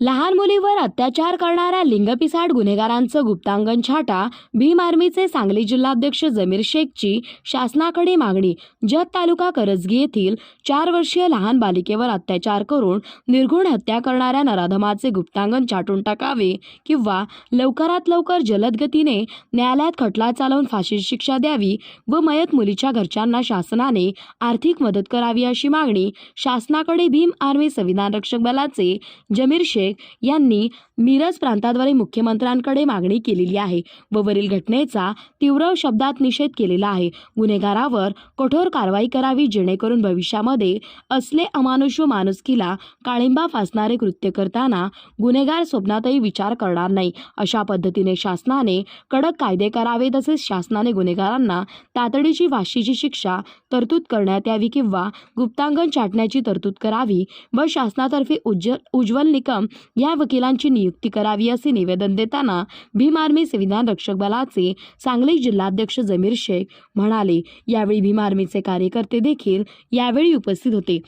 लहान मुलीवर अत्याचार करणाऱ्या लिंगपिसाड गुन्हेगारांचं गुप्तांगण छाटा भीम आर्मीचे सांगली जिल्हाध्यक्ष जमीर शेखची शासनाकडे मागणी. जत तालुका करजगी येथील चार वर्षीय लहान बालिकेवर अत्याचार करून निर्घुण हत्या करणाऱ्या नराधमाचे गुप्तांगण छाटून टाकावे किंवा लवकरात लवकर जलद गतीने न्यायालयात खटला चालवून फाशीची शिक्षा द्यावी व मयत मुलीच्या घरच्यांना शासनाने आर्थिक मदत करावी अशी मागणी शासनाकडे भीम आर्मी संविधान रक्षक बलाचे जमीर शेख यांनी मिरज प्रांताद्वारे मुख्यमंत्र्यांकडे मागणी केलेली आहे व वरील घटनेचा तीव्र शब्दात निषेध केलेला आहे. गुन्हेगारावर कठोर कारवाई करावी जेणेकरून भविष्यामध्ये असले अमानुष माणुसकीला काळिंबा फासणारे कृत्य करताना गुन्हेगार स्वप्नातही विचार करणार नाही. अशा पद्धतीने शासनाने कडक कायदे करावे तसेच शासनाने गुन्हेगारांना तातडीची फाशीची शिक्षा तरतूद करण्यात यावी किंवा गुप्तांगण छाटण्याची तरतूद करावी व शासनातर्फे उज्ज्वल उज्ज्वल निकम या वकिलांची नियुक्ती करावी असे निवेदन देताना भीम आर्मी संविधान रक्षक बलाचे सांगली जिल्हाध्यक्ष जमीर शेख म्हणाले यावेळी भीम आर्मीचे कार्यकर्ते देखील यावेळी उपस्थित होते.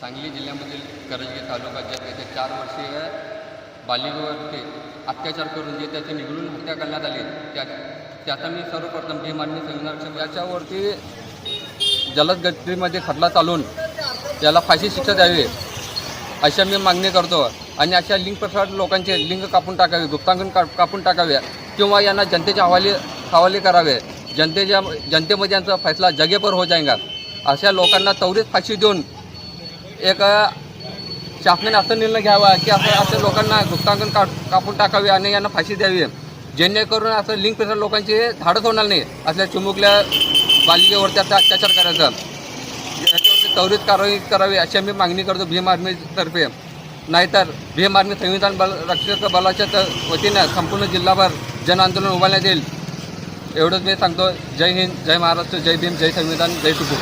सांगली जिल्ह्यामधील करजगी तालुका तालुक्यात येथे चार वर्षीय बालिकावरती अत्याचार करून जे त्याची निघडून हत्या करण्यात आली त्या त्याचा मी सर्वप्रथम भीम आर्मी संविधान याच्यावरती जलद गतीमध्ये खटला चालून त्याला फाशी शिक्षा द्यावी अशा मी मागणी करतो. आणि अशा लिंग प्रसार लोकांचे लिंग कापून टाकावे गुप्तांकन का कापून टाकावे किंवा यांना जनतेच्या हवाले हवाले करावे. जनतेच्या जनतेमध्ये यांचा फैसला जगेपर हो जाएगा अशा लोकांना त्वरित फाशी देऊन एक शासनाने असं निर्णय घ्यावा की असं असं लोकांना गुप्तांकन का कापून टाकावे आणि यांना फाशी द्यावी. जेणेकरून असं लिंग प्रसार लोकांचे धाडच होणार नाही असल्या चिमुकल्या बालिकेवरती असा अत्याचार करायचा. याच्यावरती त्वरित कारवाई करावी अशी आम्ही मागणी करतो भीम आर्मीतर्फे. नाहीतर भीम आर्मी संविधान बल रक्षक बलाच्या त वतीनं संपूर्ण जिल्हाभर जन आंदोलन उभारण्यात येईल. एवढंच मी सांगतो. जय हिंद जय महाराष्ट्र जय भीम जय संविधान जय टुकू